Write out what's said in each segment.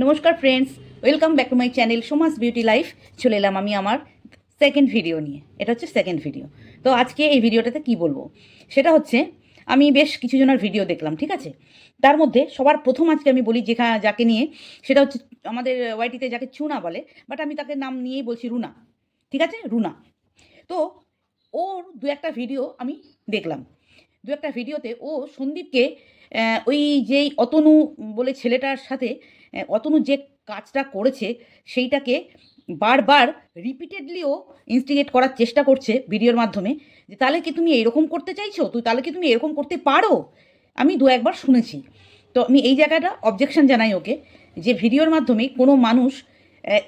নমস্কার friends welcome back to my channel Soma's beauty life চলে এলাম আমি আমার সেকেন্ড ভিডিও নিয়ে। এটা হচ্ছে সেকেন্ড ভিডিও তো আজকে এই ভিডিওটাতে কি বলব? সেটা হচ্ছে, আমি বেশ কিছু জনের ভিডিও দেখলাম, ঠিক আছে? তার মধ্যে সবার প্রথম আজকে আমি বলি যেখা, যাকে নিয়ে, সেটা হচ্ছে আমাদের ওয়াইটিতে যাকে চুনা বলে বাট আমি তাকে নাম নিয়েই বলছি রুনা, ঠিক আছে? রুনা। তো ওর দু একটা ভিডিও আমি দেখলাম। দু একটা ভিডিওতে ও সন্দীপকে ওই যেই অতনু বলে ছেলেটার সাথে অতনু যে কাজটা করেছে, সেইটাকে বারবার রিপিটেডলিও ইনস্টিগেট করার চেষ্টা করছে ভিডিওর মাধ্যমে, যে তাহলে কি তুমি এরকম করতে চাইছো? তুই তাহলে কি তুমি এরকম করতে পারো? আমি দু একবার শুনেছি। তো আমি এই জায়গাটা অবজেকশন জানাই ওকে, যে ভিডিওর মাধ্যমে কোনো মানুষ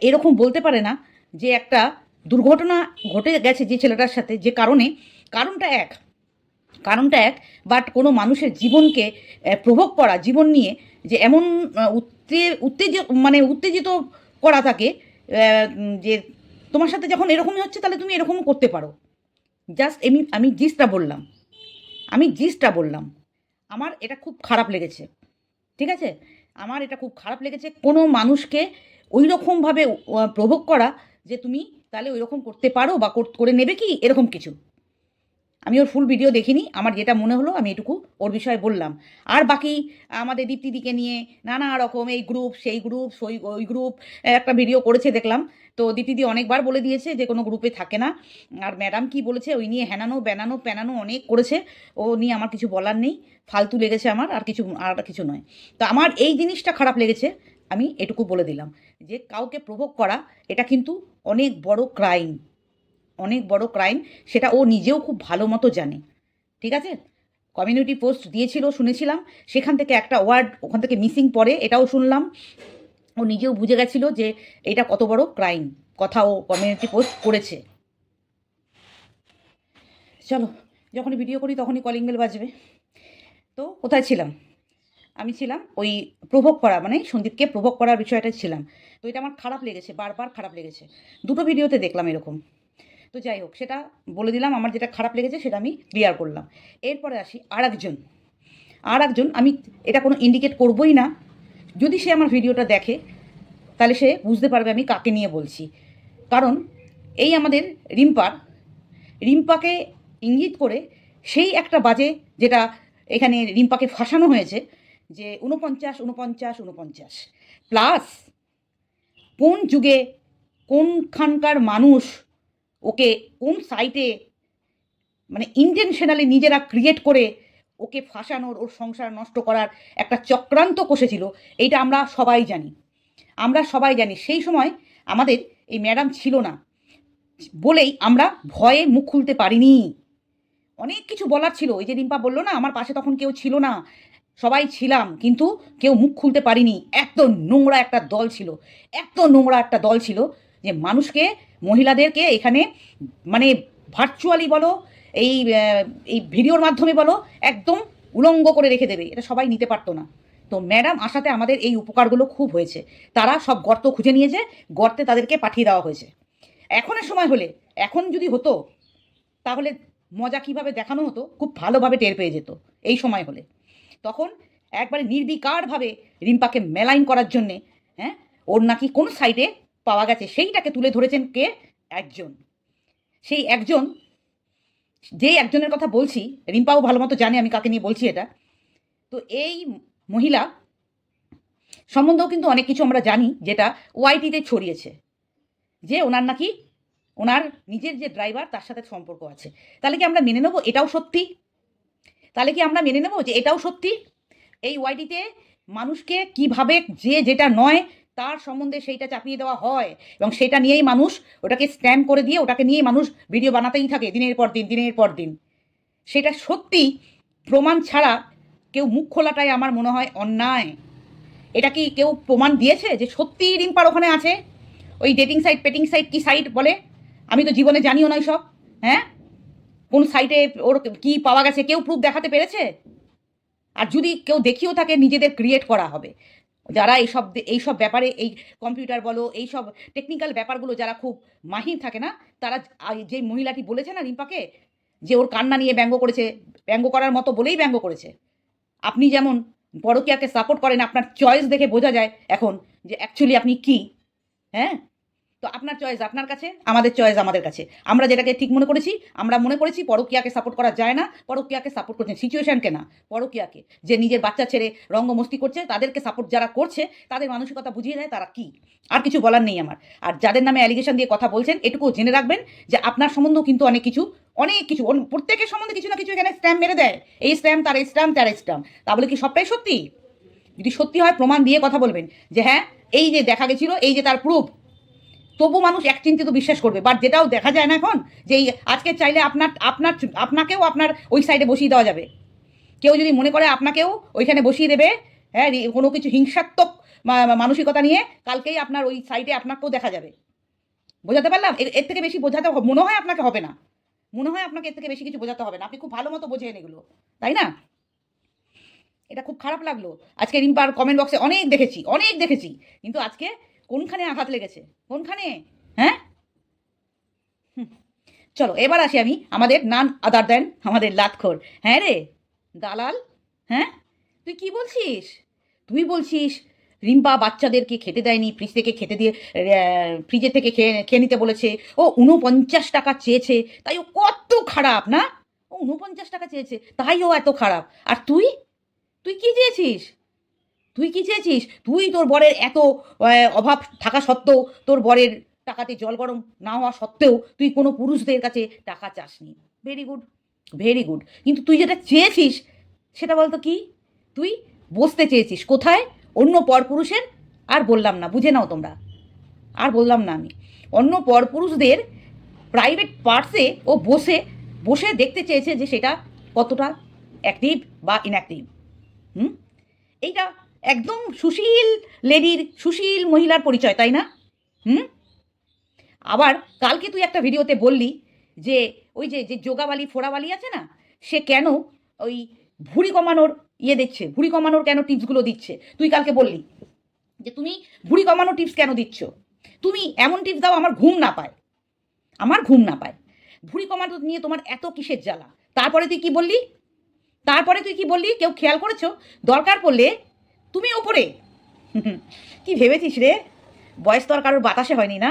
এরকম বলতে পারে না যে একটা দুর্ঘটনা ঘটে গেছে যে ছেলেটার সাথে, যে কারণে, কারণটা এক। কারণটা এক বাট কোনো মানুষের জীবনকে প্রভোগ করা, জীবন নিয়ে যে এমন উত্তেজিত মানে উত্তেজিত করা থাকে যে তোমার সাথে যখন এরকমই হচ্ছে, তাহলে তুমি এরকমও করতে পারো। জাস্ট এমনি আমি জিসটা বললাম। আমি জিসটা বললাম। আমার এটা খুব খারাপ লেগেছে। ঠিক আছে? আমার এটা খুব খারাপ লেগেছে। কোনো মানুষকে ওই রকমভাবে প্রভোগ করা যে তুমি তাহলে ওই রকম করতে পারো বা করে নেবে কি? এরকম কিছু। আমি ওর ফুল ভিডিও দেখিনি, আমার যেটা মনে হলো আমি এটুকু ওর বিষয়ে বললাম। আর বাকি আমাদের দীপ্তিদিকে নিয়ে নানা রকম এই গ্রুপ সেই গ্রুপ সই, ওই গ্রুপ একটা ভিডিও করেছে দেখলাম। তো দীপ্তিদি অনেকবার বলে দিয়েছে যে কোনো গ্রুপে থাকে না। আর ম্যাডাম কি বলেছে, ওই নিয়ে হেনানো ব্যানানো প্যানানো অনেক করেছে। ও নিয়ে আমার কিছু বলার নেই, ফালতু লেগেছে আমার, আর কিছু আর কিছু নয়। তো আমার এই জিনিসটা খারাপ লেগেছে, আমি এটুকু বলে দিলাম। যে কাউকে প্রভোগ করা, এটা কিন্তু অনেক বড় ক্রাইম অনেক বড় ক্রাইম সেটা ও নিজেও খুব ভালো মতো জানে। ঠিক আছে? কমিউনিটি পোস্ট দিয়েছিল, শুনেছিলাম। সেখান থেকে একটা ওয়ার্ড ওখান থেকে মিসিং পড়ে, এটাও শুনলাম। ও নিজেও বুঝে গেছিল যে এটা কত বড় ক্রাইম কথা ও কমিউনিটি পোস্ট করেছে। চলো, যখনই ভিডিও করি তখনই কলিং বেল বাজবে। তো কোথায় ছিলাম? আমি ছিলাম ওই প্রভোগ করা মানে সন্দীপকে প্রভোগ করার বিষয়টা ছিলাম। তো এটা আমার খারাপ লেগেছে, বারবার খারাপ লেগেছে। দুটো ভিডিওতে দেখলাম এরকম। তো যাই হোক, সেটা বলে দিলাম, আমার যেটা খারাপ লেগেছে সেটা আমি ক্লিয়ার করলাম। এরপরে আসি আর একজন আর একজন আমি এটা কোনো ইন্ডিকেট করবই না। যদি সে আমার ভিডিওটা দেখে, তাহলে সে বুঝতে পারবে আমি কাকে নিয়ে বলছি। কারণ এই আমাদের রিম্পার, রিম্পাকে ইঙ্গিত করে সেই একটা বাজে যেটা এখানে রিম্পাকে ফাঁসানো হয়েছে, যে উনপঞ্চাশ উনপঞ্চাশ উনপঞ্চাশ প্লাস কোন যুগে কোনখানকার মানুষ ওকে কোন সাইটে মানে ইন্টেনশনালি নিজেরা ক্রিয়েট করে ওকে ফাঁসানোর, ওর সংসার নষ্ট করার একটা চক্রান্ত কষেছিল, এইটা আমরা সবাই জানি। আমরা সবাই জানি, সেই সময় আমাদের এই ম্যাডাম ছিল না। বলেই আমরা ভয়ে মুখ খুলতে পারিনি। অনেক কিছু বলার ছিল, ওই যে রিম্পা বলল না, আমার পাশে তখন কেউ ছিল না। সবাই ছিলাম, কিন্তু কেউ মুখ খুলতে পারিনি। এত নোংরা একটা দল ছিল, এত নোংরা একটা দল ছিল যে মানুষকে, মহিলাদেরকে এখানে মানে ভার্চুয়ালি বলো, এই এই ভিডিওর মাধ্যমে বলো, একদম উলঙ্গ করে রেখে দেবে। এটা সবাই নিতে পারতো না। তো ম্যাডাম আসাতে আমাদের এই উপকারগুলো খুব হয়েছে। তারা সব গর্ত খুঁজে নিয়েছে, গর্তে তাদেরকে পাঠিয়ে দেওয়া হয়েছে। এখনের সময় হলে, এখন যদি হতো, তাহলে মজা কীভাবে দেখানো হতো, খুব ভালোভাবে টের পেয়ে যেত, এই সময় হলে। তখন একবারে নির্বিকারভাবে রিম্পাকে মেলাইন করার জন্যে হ্যাঁ ওর নাকি কোন সাইডে পাওয়া গেছে, সেইটাকে তুলে ধরেছেন কে? একজন। সেই একজন, যে একজনের কথা বলছি, রিম্পাও ভালো মতো জানে, আমি কাকে নিয়ে বলছি এটা। তো এই মহিলা সম্বন্ধেও কিন্তু অনেক কিছু আমরা জানি, যেটা ওয়াইটিতে ছড়িয়েছে। যে ওনার নাকি, ওনার নিজের যে ড্রাইভার, তার সাথে সম্পর্ক আছে। তাহলে কি আমরা মেনে নেব এটাও সত্যি? তাহলে কি আমরা মেনে নেব যে এটাও সত্যি? এই ওয়াইটিতে মানুষকে কীভাবে যে যেটা নয় তার সম্বন্ধে সেইটা চাপিয়ে দেওয়া হয় এবং সেটা নিয়েই মানুষ ওটাকে স্ট্যান্ড করে দিয়ে ওটাকে নিয়েই মানুষ ভিডিও বানাতেই থাকে দিনের পর দিন, দিনের পর দিন। সেটা সত্যি প্রমাণ ছাড়া কেউ মুখ খোলাটাই আমার মনে হয় অন্যায়। এটা কি কেউ প্রমাণ দিয়েছে যে সত্যি রিম্পার ওখানে আছে? ওই ডেটিং সাইট পেটিং সাইট কি সাইট বলে? আমি তো জীবনে জানিও নয় সব হ্যাঁ? কোন সাইটে ওর কি পাওয়া গেছে, কেউ প্রুফ দেখাতে পেরেছে? আর যদি কেউ দেখিও থাকে, নিজেদের ক্রিয়েট করা হবে। যারা এইসব এইসব ব্যাপারে, এই কম্পিউটার বলো, এইসব টেকনিক্যাল ব্যাপারগুলো যারা খুব মাহির থাকে না, তারা যে মহিলাটি বলেছে না রিম্পাকে, যে ওর কান্না নিয়ে ব্যঙ্গ করেছে, ব্যঙ্গ করার মতো বলেই ব্যঙ্গ করেছে। আপনি যেমন পরকিয়াকে সাপোর্ট করেন, আপনার চয়েস দেখে বোঝা যায় এখন যে অ্যাকচুয়ালি আপনি কি হ্যাঁ? তো আপনার চয়েস আপনার কাছে, আমাদের চয়েস আমাদের কাছে। আমরা যেটাকে ঠিক মনে করেছি, আমরা মনে করেছি পরকিয়াকে সাপোর্ট করা যায় না, পরকিয়াকে সাপোর্ট করছেন সিচুয়েশনকে না, পরকিয়াকে। যে নিজের বাচ্চা ছেড়ে রঙ্গমস্তি করছে, তাদেরকে সাপোর্ট যারা করছে, তাদের মানসিকতা বুঝিয়ে দেয় তারা কি? আর কিছু বলার নেই আমার। আর যাদের নামে অ্যালিগেশন দিয়ে কথা বলছেন এটুকু জেনে রাখবেন যে আপনার সম্বন্ধেও কিন্তু অনেক কিছু অনেক কিছু প্রত্যেকের সম্বন্ধে কিছু না কিছু এখানে স্ট্যাম্প মেরে দেয়। এই স্ট্যাম্প তার এই স্ট্যাম্প তার এই স্ট্যাম্প তা বলে কি সবটাই সত্যি? যদি সত্যি হয়, প্রমাণ দিয়ে কথা বলবেন। যে হ্যাঁ এই যে দেখা গেছিল, এই যে তার প্রুফ তবু মানুষ এক চিন্তিত বিশ্বাস করবে। বাট যেটাও দেখা যায় না এখন, যে আজকে চাইলে আপনার আপনার, আপনাকেও আপনার ওই সাইডে বসিয়ে দেওয়া যাবে। কেউ যদি মনে করে আপনাকেও ওইখানে বসিয়ে দেবে হ্যাঁ কোনো কিছু হিংসাত্মক মানসিকতা নিয়ে, কালকেই আপনার ওই সাইডে আপনাকেও দেখা যাবে। বোঝাতে পারলাম? এর- এর থেকে বেশি বোঝাতে মনে হয় আপনাকে হবে না। মনে হয় আপনাকে এর থেকে বেশি কিছু বোঝাতে হবে না। আপনি খুব ভালো মতো বোঝেন এগুলো। তাই না? এটা খুব খারাপ লাগল। আজকে রিম্পার কমেন্ট বক্সে অনেক দেখেছি অনেক দেখেছি। কিন্তু আজকে কোনখানে আঘাত লেগেছে? কোনখানে? হ্যাঁ। চলো, এবার আসি আমি আমাদের নান আদার দেন আমাদের লাতখোর। হ্যাঁ রে? দালাল? হ্যাঁ? তুই কি বলছিস? তুই বলছিস রিম্পা বাচ্চাদেরকে খেতে দেয়নি ফ্রিজ থেকে খেতে দিয়ে ফ্রিজের থেকে খেয়ে খেয়ে নিতে বলেছে। ও উনপঞ্চাশ টাকা চেয়েছে, তাই ও কত খারাপ, না? ও উনপঞ্চাশ টাকা চেয়েছে, তাই ও এত খারাপ। আর তুই? তুই কি চেয়েছিস? তুই কি চেয়েছিস? তুই তোর বরের এত অভাব থাকা সত্ত্বেও তোর বরের টাকাতে জল গরম না হওয়া সত্ত্বেও তুই কোনো পুরুষদের কাছে টাকা চাসনি। ভেরি গুড ভেরি গুড কিন্তু তুই যেটা চেয়েছিস সেটা বলতো কি? তুই বসতে চেয়েছিস। কোথায়? অন্য পরপুরুষের? আর বললাম না, বুঝে নাও তোমরা। আর বললাম না আমি। অন্য পরপুরুষদের প্রাইভেট পার্টসে ও বসে বসে দেখতে চেয়েছে যে সেটা কতটা অ্যাক্টিভ বা ইনঅ্যাক্টিভ হুম? এইটা একদম সুশীল লেডির সুশীল মহিলার পরিচয়, তাই না? হুম? আবার কালকে তুই একটা ভিডিওতে বললি যে, ওই যে যে যোগাবালি, ফোড়াবালি আছে না, সে কেন ওই ভুঁড়ি কমানোর ইয়ে দিচ্ছে, ভুঁড়ি কমানোর কেন টিপসগুলো দিচ্ছে? তুই কালকে বললি যে, তুমি ভুঁড়ি কমানোর টিপস কেন দিচ্ছ? তুমি এমন টিপস দাও, আমার ঘুম না পায়। আমার ঘুম না পায়। ভুঁড়ি কমানো নিয়ে তোমার এত কিসের জ্বালা? তারপরে তুই কি বললি? তারপরে তুই কি বললি? কেউ খেয়াল করেছ? দরকার পড়লে তুমি ওপরে কি ভেবেছিস রে? বয়স তো আর কারোর বাতাসে হয়নি না?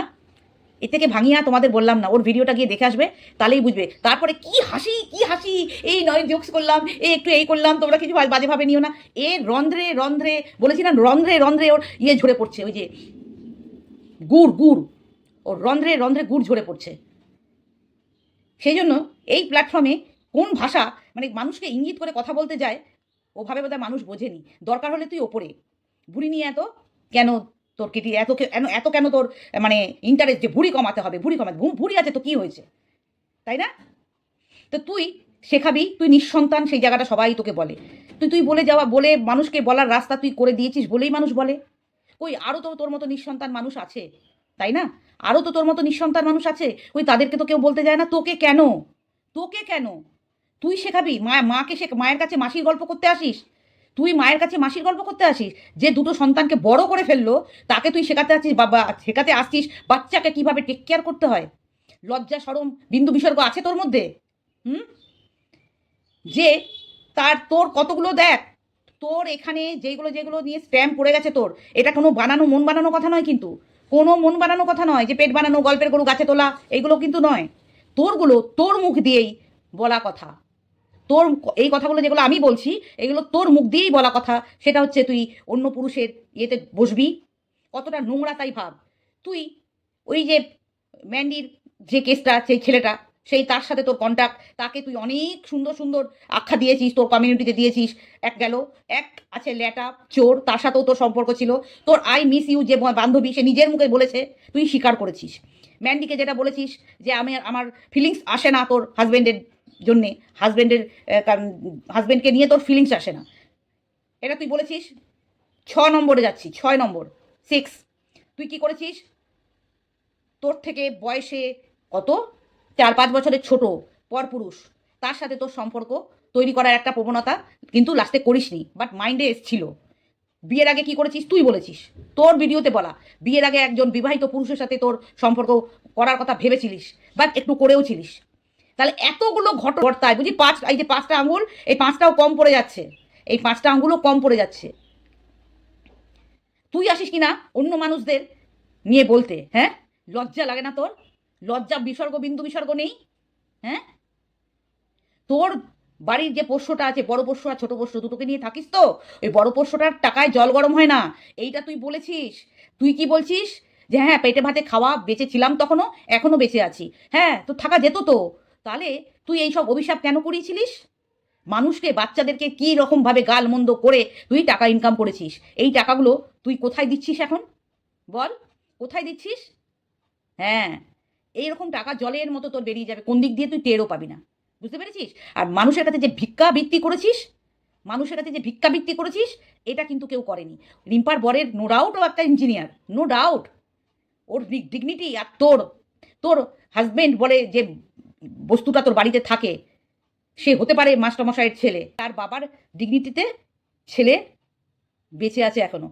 এ থেকে ভাঙিয়া তোমাদের বললাম না, ওর ভিডিওটা গিয়ে দেখে আসবে, তাহলেই বুঝবে। তারপরে কি হাসি কি হাসি, এই নয় জোকস করলাম, এই একটু এই করলাম, তোমরা কিছু বাজে ভাবে নিও না। এ রন্ধ্রে রন্ধ্রে, বলেছি না, রন্ধ্রে রন্ধ্রে ওর ইয়ে ঝরে পড়ছে, ওই যে গুড় গুড়, ওর রন্ধ্রে রন্ধ্রে গুড় ঝরে পড়ছে। সেই জন্য এই প্ল্যাটফর্মে কোন ভাষা মানে মানুষকে ইঙ্গিত করে কথা বলতে যায় ওভাবে বোধহয় মানুষ বোঝেনি। দরকার হলে তুই ওপরে। বুড়ি নিয়ে এত কেন তোর কেটি? এত কে- এত কেন তোর মানে ইন্টারেস্ট যে ভুড়ি কমাতে হবে? ভুড়ি কমাতে ভুড়ি আছে তো কী হয়েছে? তাই না? তো তুই শেখাবি, তুই নিঃসন্তান, সেই জায়গাটা সবাই তোকে বলে। তুই তুই বলে যাওয়া, বলে মানুষকে বলার রাস্তা তুই করে দিয়েছিস বলেই মানুষ বলে। ওই আরও তো তোর মতো নিঃসন্তান মানুষ আছে, তাই না? আরও তো তোর মতো নিঃসন্তান মানুষ আছে। ওই তাদেরকে তো কেউ বলতে যায় না, তোকে কেন? তোকে কেন? তুই শেখাবি? মা, মাকে শেখ, মায়ের কাছে মাসির গল্প করতে আসিস? তুই মায়ের কাছে মাসির গল্প করতে আসিস? যে দুটো সন্তানকে বড় করে ফেলল, তাকে তুই শেখাতে আসছিস বাবা শেখাতে আসছিস বাচ্চাকে কীভাবে টেক কেয়ার করতে হয়? লজ্জা সরম বিন্দু বিসর্গ আছে তোর মধ্যে? হুম? যে তার, তোর কতগুলো দেখ? তোর এখানে যেগুলো যেগুলো নিয়ে স্ট্যাম্প পড়ে গেছে তোর, এটা কোনো বানানো, মন বানানো কথা নয় কিন্তু। কোনো মন বানানো কথা নয় যে পেট বানানো, গল্পের গরু গাছে তোলা, এগুলো কিন্তু নয়। তোরগুলো তোর মুখ দিয়েই বলা কথা। তোর এই কথাগুলো যেগুলো আমি বলছি, এগুলো তোর মুখ দিয়েই বলা কথা। সেটা হচ্ছে তুই অন্য পুরুষের ইয়েতে বসবি। কতটা নোংরা তাই ভাব। তুই ওই যে ম্যান্ডির যে কেসটা সেই ছেলেটা, সেই তার সাথে তোর কন্ট্যাক্ট তাকে তুই অনেক সুন্দর সুন্দর আখ্যা দিয়েছিস, তোর কমিউনিটিতে দিয়েছিস। এক গেল, এক আছে ল্যাটা, চোর, তার সাথেও তোর সম্পর্ক ছিল। তোর আই মিস ইউ যে বান্ধবী, সে নিজের মুখে বলেছে, তুই স্বীকার করেছিস। ম্যান্ডিকে যেটা বলেছিস যে, আমি আমার ফিলিংস আসে না তোর হাজব্যান্ডের জন্যে হাজব্যান্ডের হাজব্যান্ডকে নিয়ে তোর ফিলিংস আসে না। এটা তুই বলেছিস? ছ নম্বরে যাচ্ছি ছয় নম্বর সিক্স তুই কি করেছিস? তোর থেকে বয়সে কত? চার, পাঁচ বছরের ছোট, পরপুরুষ। তার সাথে তোর সম্পর্ক তৈরি করার একটা প্রবণতা কিন্তু লাস্টে করিসনি বাট মাইন্ডে এসছিল। বিয়ের আগে কি করেছিস? তুই বলেছিস। তোর ভিডিওতে বলা, বিয়ের আগে একজন বিবাহিত পুরুষের সাথে তোর সম্পর্ক করার কথা ভেবেছিলিস বাট একটু করেও ছিলিস। তাহলে এতগুলো ঘটনায় বুঝি পাঁচ, এই যে পাঁচটা আঙুল, এই পাঁচটাও কম পড়ে যাচ্ছে। এই পাঁচটা আঙুলও কম পড়ে যাচ্ছে। তুই আসিস কি না অন্য মানুষদের নিয়ে বলতে হ্যাঁ? লজ্জা লাগে না তোর? লজ্জা বিসর্গ, বিন্দু বিসর্গ নেই হ্যাঁ? তোর বাড়ির যে পোষ্যটা আছে, বড় পোষ্য আর ছোট পোষ্য দুটোকে নিয়ে থাকিস তো? ওই বড় পোষ্যটার টাকায় জল গরম হয় না। এইটা তুই বলেছিস। তুই কি বলছিস? যে হ্যাঁ পেটে ভাতে খাওয়া বেঁচে ছিলাম তখনও, এখনও বেঁচে আছি। হ্যাঁ তো থাকা যেত তো? তাহলে তুই এই সব অভিশাপ কেন করিয়েছিলিস? মানুষকে, বাচ্চাদেরকে কী রকমভাবে গালমন্দ করে তুই টাকা ইনকাম করেছিস? এই টাকাগুলো তুই কোথায় দিচ্ছিস এখন? বল, কোথায় দিচ্ছিস? হ্যাঁ এইরকম টাকা জলের মতো তোর বেরিয়ে যাবে, কোন দিক দিয়ে তুই টেরও পাবি না। বুঝতে পেরেছিস? আর মানুষের কাছে যে ভিক্ষাবৃত্তি করেছিস, মানুষের কাছে যে ভিক্ষাবৃত্তি করেছিস, এটা কিন্তু কেউ করেনি। রিম্পার বরের নো ডাউট ও একটা ইঞ্জিনিয়ার নো ডাউট ওর ডিগনিটি আর তোর তোর হাজবেন্ড বলে যে বস্তুটা তোর বাড়িতে থাকে, সে হতে পারে মাস্টারমশাইয়ের ছেলে। তার বাবার ডিগনিটিতে ছেলে বেঁচে আছে এখনও।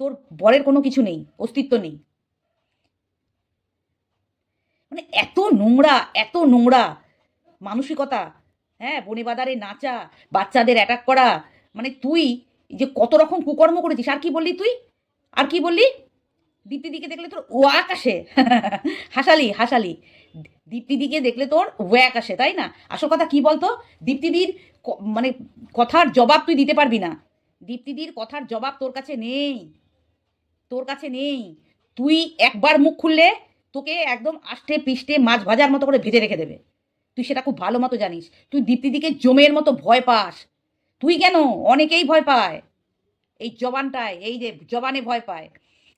তোর বরের কোনো কিছু নেই, অস্তিত্ব নেই। মানে এত নোংরা এত নোংরা মানসিকতা হ্যাঁ বনে বাদারে নাচা, বাচ্চাদের অ্যাটাক করা মানে তুই যে কত রকম কুকর্ম করেছিস, আর কি বললি তুই? আর কি বললি? দীপ্তিদিকে দেখলে তোর ওয়াক আসে হাসালি হাসালি। দীপ্তিদিকে দেখলে তোর ওয়াক আসে, তাই না? আসল কথা কি বলতো? দীপ্তিদির মানে কথার জবাব তুই দিতে পারবি না। দীপ্তিদির কথার জবাব তোর কাছে নেই। তোর কাছে নেই। তুই একবার মুখ খুললে তোকে একদম আষ্টে পিষ্টে মাছ ভাজার মতো করে ভেজে রেখে দেবে। তুই সেটা খুব ভালো মতো জানিস। তুই দীপ্তিদিকে জমের মতো ভয় পাস। তুই কেন? অনেকেই ভয় পায়। এই জবানটায়, এই যে জবানে ভয় পায়।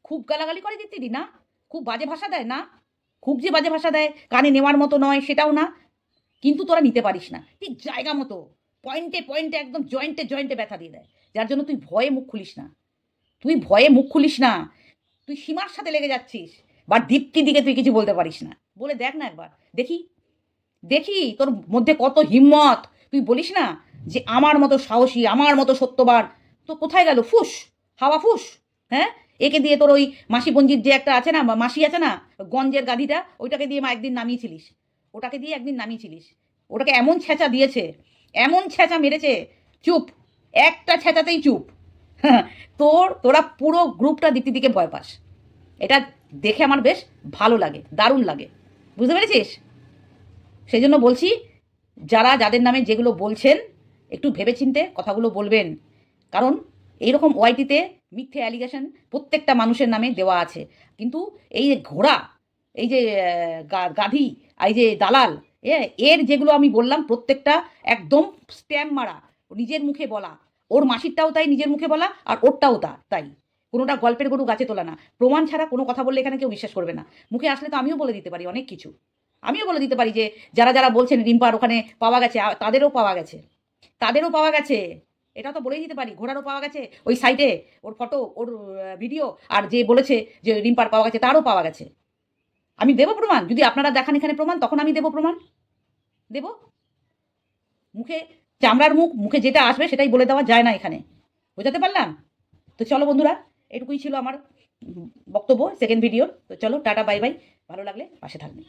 খুব গালাগালি করে দীপ্তিদি, না? খুব বাজে ভাষা দেয়, না? খুব যে বাজে ভাষা দেয়, কানে নেওয়ার মতো নয়, সেটাও না। কিন্তু তোরা নিতে পারিস না। ঠিক জায়গা মতো, পয়েন্টে পয়েন্টে একদম জয়েন্টে জয়েন্টে ব্যথা দিয়ে দেয়। যার জন্য তুই ভয়ে মুখ খুলিস না। তুই ভয়ে মুখ খুলিস না। তুই সীমার সাথে লেগে যাচ্ছিস, বা দীপ্তি দিকে তুই কিছু বলতে পারিস না। বলে দেখ না একবার। দেখি দেখি তোর মধ্যে কত হিম্মত। তুই বলিস না যে আমার মতো সাহসী, আমার মতো সত্যবান। তো কোথায় গেল? ফুস, হাওয়া ফুস হ্যাঁ? একে দিয়ে তোর ওই মাসি বঞ্জির যে একটা আছে না মাসি আছে না, গঞ্জের গাধিটা, ওইটাকে দিয়ে মা একদিন নামিয়েছিলিস। ওটাকে দিয়ে একদিন নামিয়েছিলিস। ওটাকে এমন ছেঁচা দিয়েছে, এমন ছেঁচা মেরেছে, চুপ, একটা ছেঁচাতেই চুপ। তোর, তোরা পুরো গ্রুপটা দিতে দিকে ভয় পাস। এটা দেখে আমার বেশ ভালো লাগে, দারুণ লাগে। বুঝতে পেরেছিস? সেই জন্য বলছি, যারা যাদের নামে যেগুলো বলছেন, একটু ভেবেচিন্তে কথাগুলো বলবেন। কারণ এইরকম ওয়াইটিতে মিথ্যে অ্যালিগেশন প্রত্যেকটা মানুষের নামে দেওয়া আছে। কিন্তু এই যে ঘোড়া, এই যে গাধি এই যে দালাল এর যেগুলো আমি বললাম, প্রত্যেকটা একদম স্ট্যাম্প মারা, নিজের মুখে বলা। ওর মাসিরটাও তাই, নিজের মুখে বলা, আর ওরটাও তা, তাই। কোনোটা গল্পের গরু গাছে তোলা না। প্রমাণ ছাড়া কোনো কথা বললে এখানে কেউ বিশ্বাস করবে না। মুখে আসলে তো আমিও বলে দিতে পারি অনেক কিছু। আমিও বলে দিতে পারি যে, যারা যারা বলছেন রিম্পার ওখানে পাওয়া গেছে তাদেরও পাওয়া গেছে। তাদেরও পাওয়া গেছে। এটা তো বলেই দিতে পারি। ঘোড়ারও পাওয়া গেছে ওই সাইটে ওর ফটো ওর ভিডিও আর যে বলেছে যে রিম্পার পাওয়া গেছে, তারও পাওয়া গেছে। আমি দেবো প্রমাণ? যদি আপনারা দেখান এখানে প্রমাণ, তখন আমি দেবো প্রমাণ। দেব? মুখে চামড়ার মুখ, মুখে যেটা আসবে সেটাই বলে দেওয়া যায় না এখানে। বোঝাতে পারলাম? তো চলো বন্ধুরা, এটুকুই ছিল আমার বক্তব্য সেকেন্ড ভিডিওর তো চলো, টাটা বাই বাই ভালো লাগলে পাশে থাকবে